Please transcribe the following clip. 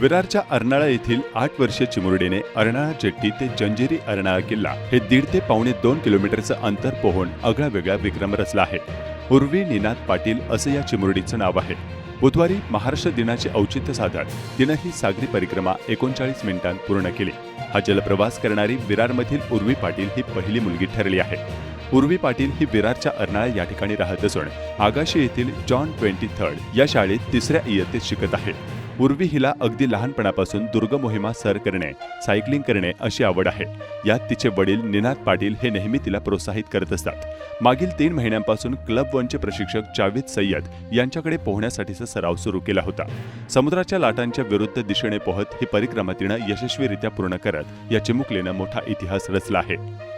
विरारच्या अर्नाळा येथील आठ वर्षीय चिमुरडीने अर्नाळा जेट्टी ते जंजिरी अर्नाळा किल्ला हे दीड ते पावणे दोन किलोमीटरचं अंतर पोहून आगळा वेगळा विक्रम रचला आहे. उर्वी निनाद पाटील असं या चिमुरडीचं नाव आहे. बुधवारी महाराष्ट्र दिनाचे औचित्य साधत तिनं ही सागरी परिक्रमा एकोणचाळीस मिनिटांत पूर्ण केली. हा जलप्रवास करणारी विरारमधील उर्वी पाटील ही पहिली मुलगी ठरली आहे. उर्वी पाटील ही विरारच्या अर्नाळा या ठिकाणी राहत असून आगाशी येथील जॉन ट्वेंटी थर्ड या शाळेत तिसऱ्या इयत्तेत शिकत आहे. उर्वी हिला अगदी लहानपणापासून दुर्ग मोहिमा सर करणे सायकलिंग करणे अशी आवड आहे. यात तिचे वडील निनाद पाटील हे नेहमी तिला प्रोत्साहित करत असतात. मागील तीन महिन्यांपासून क्लब वनचे प्रशिक्षक जावेद सय्यद यांच्याकडे पोहण्यासाठीचा सराव सुरू केला होता. समुद्राच्या लाटांच्या विरुद्ध दिशेने पोहत ही परिक्रमा तिनं यशस्वीरित्या पूर्ण करत या चिमुकलीनं मोठा इतिहास रचला आहे.